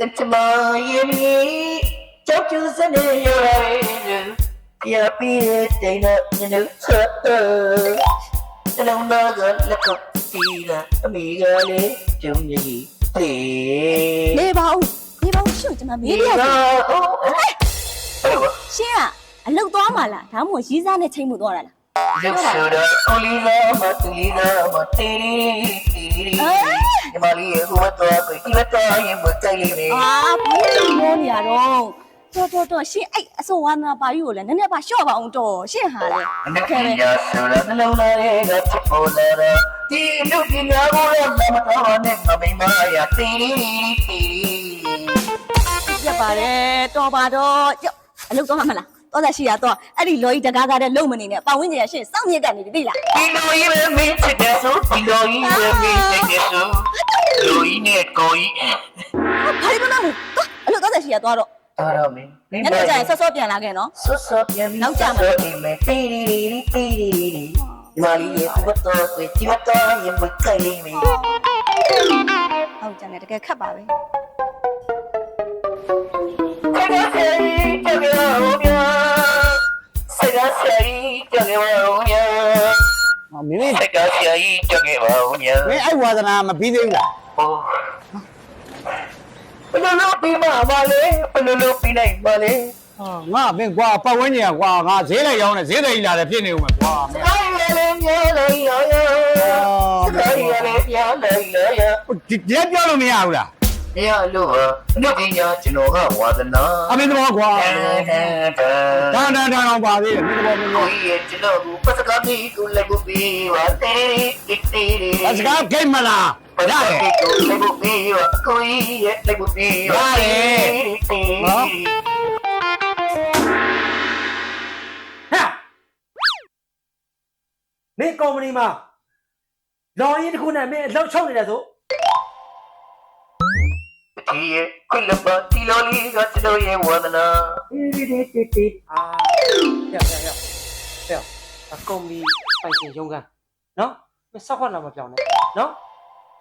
ကချမယေမီကြောက်ကျစနေရရဲပြပြတဲ့တဲ့ညနေဆက်တလုံးနာကလက်ကတီလာအမေကလေးကျုံကြီးတေနေပါဦးနေပါဦးရှင့်ကျွန်မမေးပြရစီအိုးအဲ့ရှင့်ကအလုတ်သွားမှလားဒါမှမဟုတ်ရီးစားနဲ့ချိန်မှုသွားတာလားရုပ်ဆိုတော့အိုလီလာမတူလီလာမတေရီတီရီဒီမလေးရဲ့ဟိုတော့ ကိုဒီတော့ရင်မကြိုက်လိမ့်မယ်အာဘာလို့ပြောနေရတော့တော်တော်တော်ရှင့်အဲ့အစောဝါနာပါယူကိုလည်းနည်းနည်းပါရှော့ပါအောင်တော်ရှင့်ဟာလေအနက်ကရဆိုတော့နှလုံးသားရဲ့ကချစ်ပေါ်လာတော့ဒီလူဒီများကိုလည်းမတော်နဲ့မမိမရတီရီတီရီပြတ်ပါတယ်တော်ပါတော့ကြောက်အလုတ်သွားမှမလားတော်သက်ရှိရတော့အဲ့ဒီလော်ကြီးတကားကားတဲ့လုံမနေနဲ့ပတ်ဝန်းကျင်ရရှင့်စောင့်မြစ်တက်နေပြီသိလားဒီလိုကြီးပဲမင်းချစ်တယ်ဆိုဒီလိုကြီးပဲမင်းချစ်တယ်ဆို လူကြီးနဲ့ကိုကြီးဘာလို့မလုပ်ဘူးသွားအလုတ်တော်သက်ရှိရတော့တော့တော်တော့မင်းညနေကျရင်ဆော့ဆော့ပြန်လာခဲ့နော်ဆော့ဆော့ပြန်ပြီးဆော့ဆော့ဒီမဲ့တီရီတီရီတီရီမာလီရဲ့ဘတ်တော်ကိုဒီဘတ်တော်ရဲ့မကြိုက်လိမ့်မယ်ဟုတ်ကြတယ်တကယ်ခတ်ပါပဲဆရာဆရာကြီးကြောက်ရအောင်ဗျာဆရာဆရာကြီးကြောက်ရ အောင်ဗျာဟောမိမိဆရာဆရာကြီးကြောက်ရအောင်ဗျာမင်းအဲ့ဝါသနာမပြီးသေးဘူးလားဟိုဘယ်လိုလုပ်ပြီးမှမလဲဘယ်လိုလုပ်ပြီးနိုင်မလဲဟာငါမင်းကွာပတ်ဝန်းကျင်ကွာငါဈေးလိုက်ရောင်းနေဈေးတယ်ကြီးလာတယ်ဖြစ်နေဦးမယ်ကွာမင်းအိုင်ရလေမြဲလိုက်ရရအိုင်ရလေပြားလိုက်ရရဒီဒီပြောလို့မရဘူးလား ရလို့အနုပညာကျွန်တော်ကဝါသနာအမင်းတော်ကွာဟဲ့ဟဲ့တန်တန်တန်အောင်ပါသေးတယ်မင်းတော်မင်းကိုတော်ကြီးကျွန်တော်ကိုပတ်စကားပြီးကိုလည်းကိုပြီးပါတေးတေးတေးအစကားဂိတ်မလားပတ်စရကားတယ်ပြီးကိုလည်းကိုပြီးပါကိုကြီးရဲ့လည်းကိုပြီးပါတေးနော်မင်းကုမ္ပဏီမှာလော်ရင်တစ်ခုနဲ့မင်းအလောက်ချုပ်နေတယ်ဆိုဒီ ရဲ့ခွလပါတီလိုလီကကျွန်တော်ရဲ့ဝါသနာတီတီတီတီတီအာရောက်ရောက်ရောက်ရောက်အကုမ္ပဏီပိုင်ရှင်ရုံးကန်းနော်မင်းစောက်ခွက်လာမပြောင်းနဲ့နော်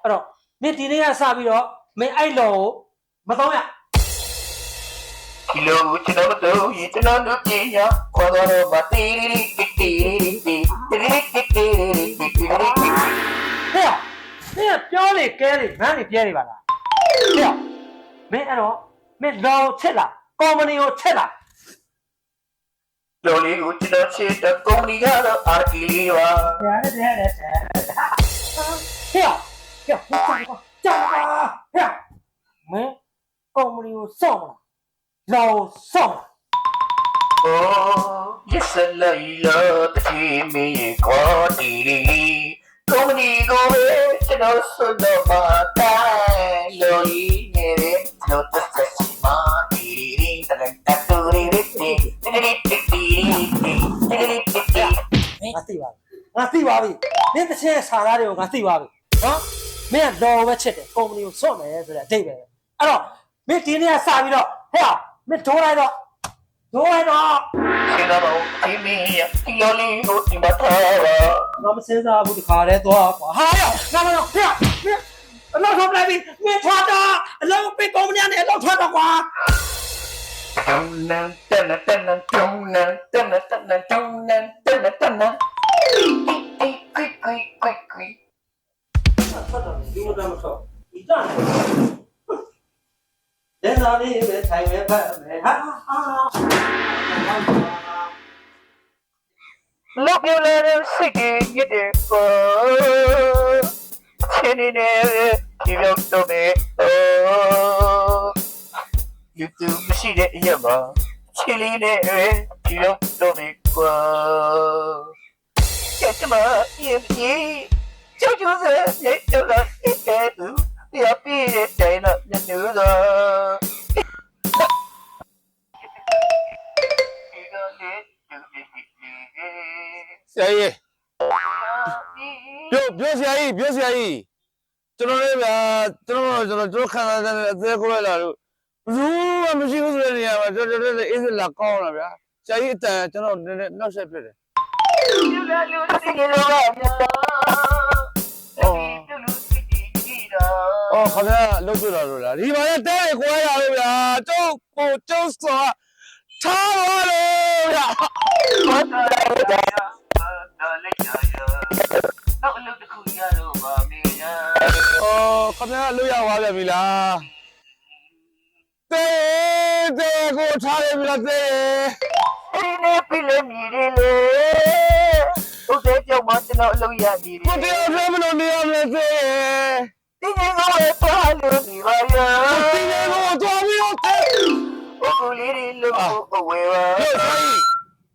အဲ့တော့မင်းဒီနေ့ကစပြီးတော့မင်းအဲ့လော်ကိုမတော့ရဒီလိုကျွန်တော်တို့ရဲ့ကျွန်တော်တို့ပြင်ရခေါ်တော့မတေးတေးတေးတေးတေးတေးတေးတေးတေးတေးဟဲ့မင်းကပြောလေကဲလေမန်းလေပြဲနေပါလားဟဲ့ မင်းအဲ့တော့မင်းလော်ချက်လာကုမ္ပဏီကိုချက်လာလိုလေးကိုကျွန်တော်ချစ်တဲ့ကုမ္ပဏီကတော့အာကီလီပါတဲ့တဲ့တဲ့ဟဲ့ဟဲ့ကြောက်ပါဟဲ့မင်းကုမ္ပဏီကိုစောင့်မလားလော်စောင့်အိုးရစလိုက်လို့တတိမီခေါ်တီလီကုမ္ပဏီကိုပဲကျွ ငါသိပါပြီမင်းတစ်ချက်ဆာသားတွေကိုငါသိပါပြီနော်မင်းကလော်ပဲချစ်တယ်ကုမ္ပဏီကိုစောင့်မယ်ဆိုတဲ့အဓိပ္ပာယ်အဲ့တော့မင်းဒီနေ့ကစပြီးတော့ဟဲ့မင်းဒိုးလိုက်တော့ဒိုးလိုက်တော့ရှင်တော်ဒီမီတီလိုလီကိုဒီမှာထားပါငါမစင်းစားဘူးဒီခါတည်းသွားကွာဟာရငါမလို့ဟဲ့မင်းအလောက်ထောက်လိုက်ပြီမင်းထွက်တော့အလောက်ပိတ်ကုမ္ပဏီနဲ့အလောက်ထွက်တော့ကွာတုံနန်တန်တန်တုံနန်တန်တန်တုံနန်တန်တန်အေးကွိကွိကွိကွိထွက်တော့ဒီလိုတော့မထွက်ဒီတန်းတဲ့နာ 내 날이 왜 삶의 밤에 하하 Look you let him singing you did for 신인의 기명점에 어 유튜브 시대 영화 신인의 기명점에 꽉 know me qua Get my em ye Cho chú sẽ nhảy cho là cái kẻ tử Ya pi để chạy là nhân nữ rồi ဆရာကြီးပြောပြောဆရာကြီးပြောဆရာကြီးကျွန်တော်လည်းဗျာကျွန်တော်ကျွန်တော်တို့ခံစားတဲ့အသေးကိုလိုက်လာလို့ဘူးမှမရှိဘူးဆိုတဲ့နေရာမှာကျွန်တော်တို့လည်းအေးစလာကောင်းလာဗျာဆရာကြီးအတန်ကျွန်တော်နည်းနည်းနှောက်ဆက်ဖြစ်တယ် အော်ခင်ဗျာလှုပ်ပြတာလို့လားဒီမှာလည်းတဲကိုရရလို့ဗျာကျုပ်ကိုကျုပ်စောထားပါလို့ဗျာဘာသာရေးဒါတော်လေးရရနောက်အလုပ်တစ်ခုရတော့ပါမင်းရအော်ခင်ဗျာလှုပ်ရပါပြန်ပြီလားတဲတဲကိုထားရပြီလားတဲဒီနေ့ပြလို့မြည်တယ်လေ ဟုတ်တယ်ကြောက်မှကျွန်တော်အလုပ်ရနေတယ်ကိုတရားဖဲမလို့နေရမလဲတဲဒီနေ့ကလည်းသွားလို့ဒီပါရဒီနေ့ကိုတော်ပြီးတော့တဲကိုလေးတွေလို့အဝေးပါ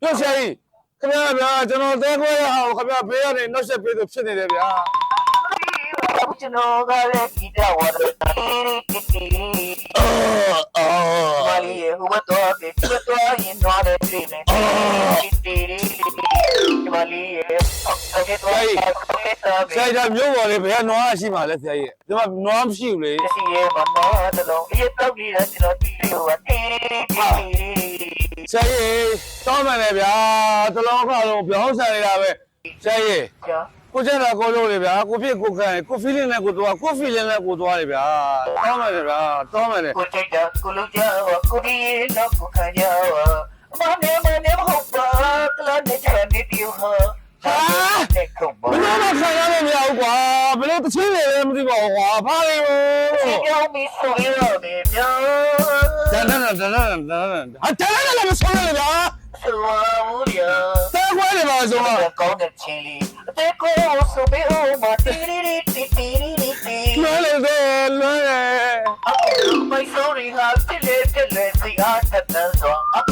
ရုပ်ရှာကြီးခင်ဗျာဗျာကျွန်တော်တဲခွဲရအောင်ခင်ဗျာဘေးကနေနှုတ်ဆက်ပေးသူဖြစ်နေတယ်ဗျာကျွန်တော်ကလည်းဒီတော့ဝါဒတီတီတီအော်မာလီဟိုဘတော့ဒီဘတော့ရင်တော့တယ်ပြည်နေတီတီတီမာလီအော်ကဲတော့ ဆက်တာဆရာကြီးမျိုးပေါ်လေးဘယ်ကနွားရှိမှလဲဆရာကြီးဒီမှာနွားမရှိဘူးလေစီရဲ့မမတလုံးဒီတော့ဒီကျွန်တော်တီတီဟိုတီတီတီဆရာကြီးတောင်းမှန်တယ်ဗျာတလုံးခါလုံးပြောင်းဆန်နေတာပဲဆရာကြီးကြာကိုကျန်တာကိုလို့လေဗျာကိုဖြစ်ကိုခံကို feeling နဲ့ကိုသွားကို feeling နဲ့ကိုသွားလေဗျာတောင်းမှန်တယ်ဗျာတောင်းမှန်တယ်ကိုချိတ်တာကိုလူကြကိုဒီတော့ကိုခံကြမနေမနေမဟုတ်ပါကလနဲ့ချမ်းနေတီဟာ ဟာတဲ့ခုံပါဘယ်လိုမှခံရလို့မရဘူးကွာဘယ်လိုတစ်ချင်းလေလည်းမသိပါဘူးကွာဘာလဲဒီကြောင့်မီဆိုရနေပြာတန်တန်တန်တန်တန်တန်ဟာတန်တန်လည်းမဆုံးရလေဗျာဆိုဘူးရတဲခွဲနေပါဆိုတော့ကောင်းတဲ့ချင်းလေးအသေးကိုဆိုပေးဦးမတီရီတီတီရီတီလွှဲလေသေးလွှဲလေအခုမိုက်ဆိုရီဟာတစ်လေတစ်လေစီအားတက်တန်းစွာအခုမို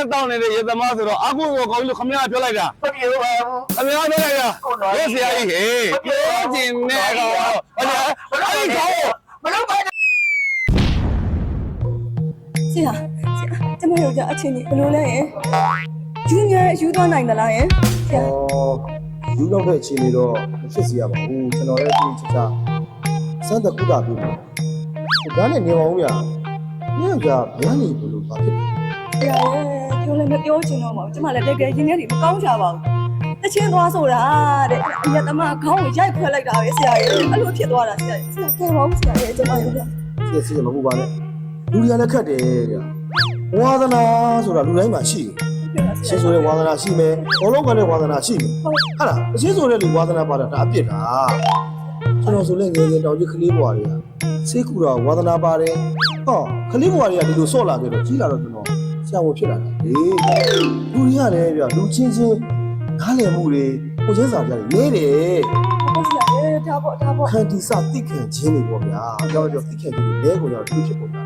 အရင်တောင်းနေတဲ့ရေသမားဆိုတော့အာခုသောကောင်ကြီးလို့ခမရပြောလိုက်တာမပြောပါဘူးခမရပြောလိုက်တာဘယ်ဆရာကြီးဟေးပြောကျင်နေတော့ဟုတ်တယ်အဲ့ဒီကောင်မလုပ်ပါနဲ့ဆရာဆရာကျမတို့ကြအချင်းကြီးဘယ်လိုလဲယင်ဂျူနီယာယူသွားနိုင်သလားယင်ဆရာအော်ယူလောက်တဲ့အခြေအနေတော့မဖြစ်စီရပါဘူးကျွန်တော်လည်းဒီချစ်ချာစမ်းတဲ့ကုသပြုတယ်ဒါနဲ့နေအောင်ဗျာညကဘယ်ကနေဘလို့ဘာဖြစ်လဲဆရာရဲ့ ပြောလည်းမပြောချင်တော့ပါဘူးကျမလည်းတကယ်ရင်းနေတယ်မကောင်းကြပါဘူးတချင်းသွားဆိုတာတဲ့အရသမားခေါင်းကိုရိုက်ခွဲလိုက်တာပဲဆရာရဲ့အဲ့လိုဖြစ်သွားတာဆရာဆရာကဲပါဦးဆရာရဲ့ကျမတို့ကစီစီမဟုတ်ပါနဲ့လူတွေကလည်းခက်တယ်ဗျာဝါသနာဆိုတာလူတိုင်းမှာရှိတယ်ရှင်းဆိုတဲ့ဝါသနာရှိမယ်ဘောလုံးကလည်းဝါသနာရှိမယ်ဟုတ်လားအရှင်းဆိုတဲ့လူဝါသနာပါတာဒါအပြစ်တာကျွန်တော်ဆိုလည်းငယ်ငယ်တောင်ကြီးကလေးဘွားတွေကစေးကူတာဝါသနာပါတယ်ဟောကလေးဘွားတွေကဒီလိုဆော့လာခဲ့တော့ကြီးလာတော့ကျွန်တော်ဆရာဝန်ဖြစ်လာတယ် လေလူတွေကလည်းဗျာလူချင်းချင်းနားလည်မှုတွေကိုချင်းစာကြတယ်နေတယ်ဟုတ်ဆရာရဲ့ဒါပေါ့ဒါပေါ့ခန္တီစတိခံခြင်းတွေပေါ့ဗျာကြောက်ကြောက်တိခံခြင်းတွေလဲကိုရောက်သူဖြစ်ပေါ်တာ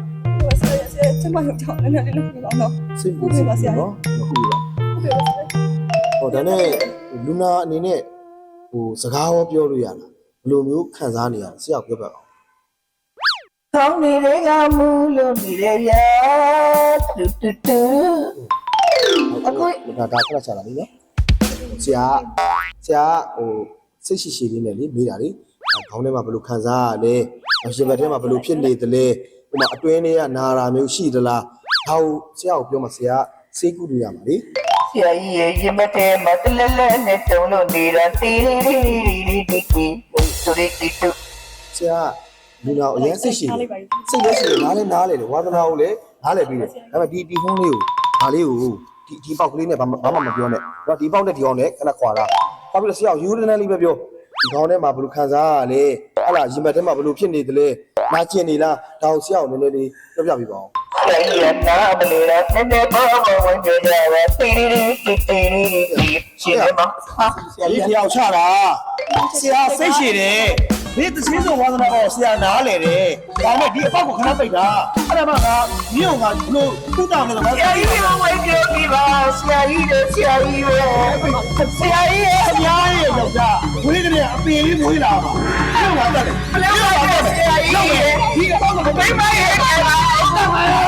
ဆရာရဲ့ဆရာကျမတို့ကြောင့်လည်းလည်းလုပ်ပြပါတော့စိတ်ကိုစိတ်ပါနော်မဟုတ်ဘူးလားဟုတ်ကဲ့ပါဆရာဟောဒါနဲ့လူနာအနေနဲ့ဟိုစကားရောပြောလို့ရလားဘယ်လိုမျိုးခံစားနေရလဲဆရာပြောပြအောင် ကောင်းနေတဲ့ကမူလို့နေရဗျာတူတူတူအခုဒါဒါခက်ချလာပြီနော်ဆရာဆရာဟိုစိတ်ရှိရှိလေးနဲ့လေမေးတာလေခေါင်းထဲမှာဘယ်လိုခံစားရလဲရှင်ဘက်ထဲမှာဘယ်လိုဖြစ်နေသလဲဟိုမှာအတွင်းထဲကနာတာမျိုးရှိသလားဒါကိုဆရာကိုပြောမှဆရာစေးကူလို့ရမှာလေဆရာကြီးရဲ့ရင်မထဲမှာတလဲလဲနဲ့တုံလို့နေတာတီရီရီရီရီတီတီတူရီတီတူဆရာ လူနာကိုအရင်စိတ်ရှိတယ်စိတ်လည်းရှိတယ်နားလည်းနားလေတယ်ဝါသနာကိုလည်းနားလည်းပြီးတယ်ဒါပေမဲ့ဒီဒီဟုံးလေးကိုဒါလေးကိုဒီဒီပေါက်ကလေးနဲ့ဘာမှဘာမှမပြောနဲ့တော့ဒီပေါက်နဲ့ဒီအောင်နဲ့ခဏခွာတာဘာဖြစ်လဲဆရာယူရတဲ့လေးပဲပြောဒီခေါင်းထဲမှာဘယ်လိုခံစားရလဲဟလာရင်မထဲမှာဘယ်လိုဖြစ်နေသလဲနာကျင်နေလားဒါကိုဆရာကိုနည်းနည်းလေးပြောပြပြပါဦးဆရာကြီးရဲ့နာမလေးလားနည်းနည်းပါမဝင်ကြရပါတီရီရီတီတီရီရှင်မဟာဆရာကြီးဖျောက်ချတာဆရာစိတ်ရှိတယ် ဒီသချင်းဆိုဝါသနာတော့ဆရာနားလေတယ်ဒါနဲ့ဒီအပေါက်ကိုခဏပိတ်တာအဲ့ဒါမှငါမြေုံကဘလို့ကုတာမယ်တော့ဆရာကြီးကဝင်ကြပြီပါဆရာကြီးရဲ့ဆရာကြီးပဲဆရာကြီးရဲ့အများကြီးယောက်ျားဝေးကလေးအပင်လေးမွေးလာပါအဲ့ဒါတော့လေဘယ်လိုလဲဆရာကြီးရဲ့ဒီအပေါက်ကိုမိမရဲ့ကလာ